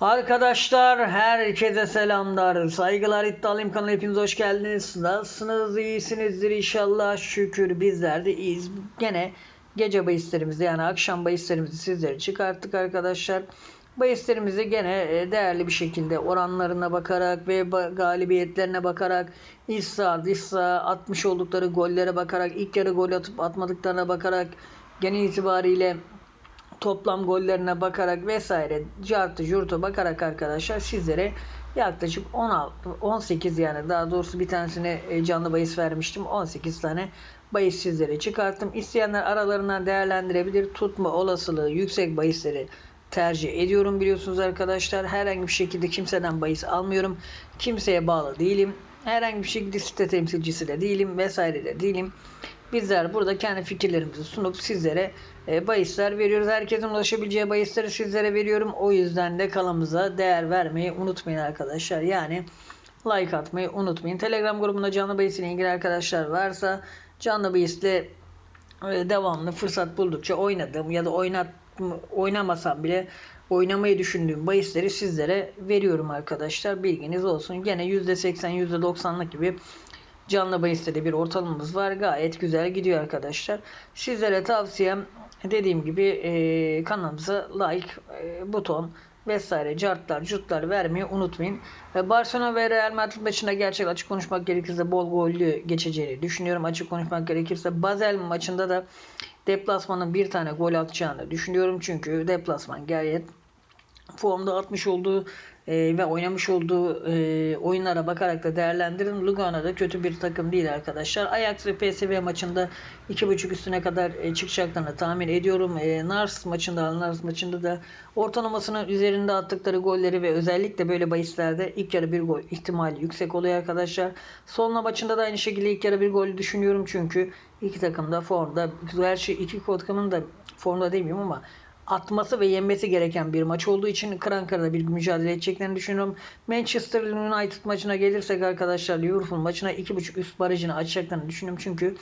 Arkadaşlar herkese selamlar. Saygılar iddialıyım kanalına hepiniz hoş geldiniz. Nasılsınız? iyisinizdir inşallah. Şükür bizler de iyiyiz. Gene gece bahislerimizi yani akşam bahislerimizi sizlere çıkarttık arkadaşlar. Bahislerimizi gene e, değerli bir şekilde oranlarına bakarak ve galibiyetlerine bakarak İssa, Dissa atmış oldukları gollere bakarak ilk yarı gol atıp atmadıklarına bakarak genel itibariyle toplam gollerine bakarak vesaire cartı curtu bakarak arkadaşlar sizlere yaklaşık 16 18 yani daha doğrusu bir tanesine e, canlı bahis vermiştim. 18 tane bahis sizlere çıkarttım. İsteyenler aralarından değerlendirebilir. Tutma olasılığı yüksek bahisleri tercih ediyorum biliyorsunuz arkadaşlar. Herhangi bir şekilde kimseden bahis almıyorum. Kimseye bağlı değilim. Herhangi bir şekilde site temsilcisi de değilim vesaire de değilim Bizler burada kendi fikirlerimizi sunup sizlere e, bahisler veriyoruz. Herkesin ulaşabileceği bahisleri sizlere veriyorum. O yüzden de kanalımıza değer vermeyi unutmayın arkadaşlar. Yani like atmayı unutmayın. Telegram grubunda canlı bahisiyle ilgili arkadaşlar varsa canlı bahisle e, devamlı fırsat buldukça oynadığım ya da oynat oynamasam bile oynamayı düşündüğüm bahisleri sizlere veriyorum arkadaşlar. Bilginiz olsun. Gene %80 %90'lık gibi canlı bahiste de bir ortalamamız var. Gayet güzel gidiyor arkadaşlar. Sizlere tavsiyem dediğim gibi e, kanalımıza like, e, buton vesaire cartlar, curtlar vermeyi unutmayın. E, Barcelona ve Real Madrid maçında gerçek açık konuşmak gerekirse bol gollü geçeceğini düşünüyorum. Açık konuşmak gerekirse Basel maçında da deplasmanın bir tane gol atacağını düşünüyorum. Çünkü deplasman gayet formda atmış olduğu e, ve oynamış olduğu e, oyunlara bakarak da değerlendirin. Lugano da kötü bir takım değil arkadaşlar. Ajax ve PSV maçında 2.5 üstüne kadar e, çıkacaklarını tahmin ediyorum. E, Nars maçında Nars maçında da ortalamasının üzerinde attıkları golleri ve özellikle böyle bahislerde ilk yarı bir gol ihtimali yüksek oluyor arkadaşlar. Sonla maçında da aynı şekilde ilk yarı bir gol düşünüyorum çünkü iki takım da formda. Gerçi iki takımın da formda demiyorum ama atması ve yenmesi gereken bir maç olduğu için kıran kırana bir mücadele edeceklerini düşünüyorum. Manchester United maçına gelirsek arkadaşlar Liverpool maçına 2.5 üst barajını açacaklarını düşünüyorum. Çünkü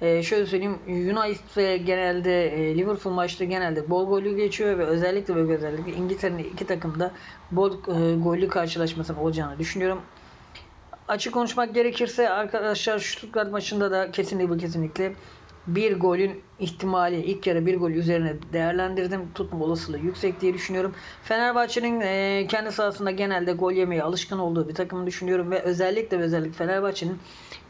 e, şöyle söyleyeyim United ve genelde e, Liverpool maçta genelde bol gollü geçiyor ve özellikle ve özellikle İngiltere'nin iki takımda bol e, gollü karşılaşmasının olacağını düşünüyorum. Açık konuşmak gerekirse arkadaşlar Stuttgart maçında da kesinlikle kesinlikle bir golün ihtimali ilk yarı bir gol üzerine değerlendirdim. Tutma olasılığı yüksek diye düşünüyorum. Fenerbahçe'nin e, kendi sahasında genelde gol yemeye alışkın olduğu bir takım düşünüyorum ve özellikle ve özellikle Fenerbahçe'nin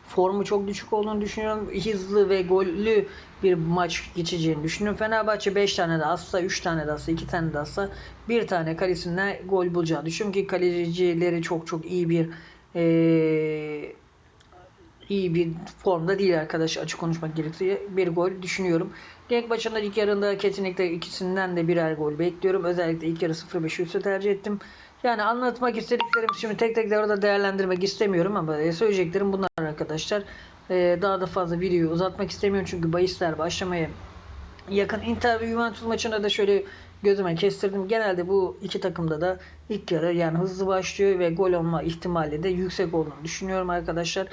formu çok düşük olduğunu düşünüyorum. Hızlı ve gollü bir maç geçeceğini düşünüyorum. Fenerbahçe 5 tane de atsa, 3 tane de atsa, 2 tane de atsa, bir tane kalesinden gol bulacağını düşünüyorum ki kalecileri çok çok iyi bir eee iyi bir formda değil arkadaş açık konuşmak gerekirse bir gol düşünüyorum. Genk maçında ilk yarında kesinlikle ikisinden de birer gol bekliyorum. Özellikle ilk yarı 0-5 üstü tercih ettim. Yani anlatmak istediklerim şimdi tek tek de orada değerlendirmek istemiyorum ama söyleyeceklerim bunlar arkadaşlar. Ee, daha da fazla videoyu uzatmak istemiyorum çünkü bahisler başlamaya yakın. Inter ve Juventus maçında da şöyle gözüme kestirdim. Genelde bu iki takımda da ilk yarı yani hızlı başlıyor ve gol olma ihtimali de yüksek olduğunu düşünüyorum arkadaşlar.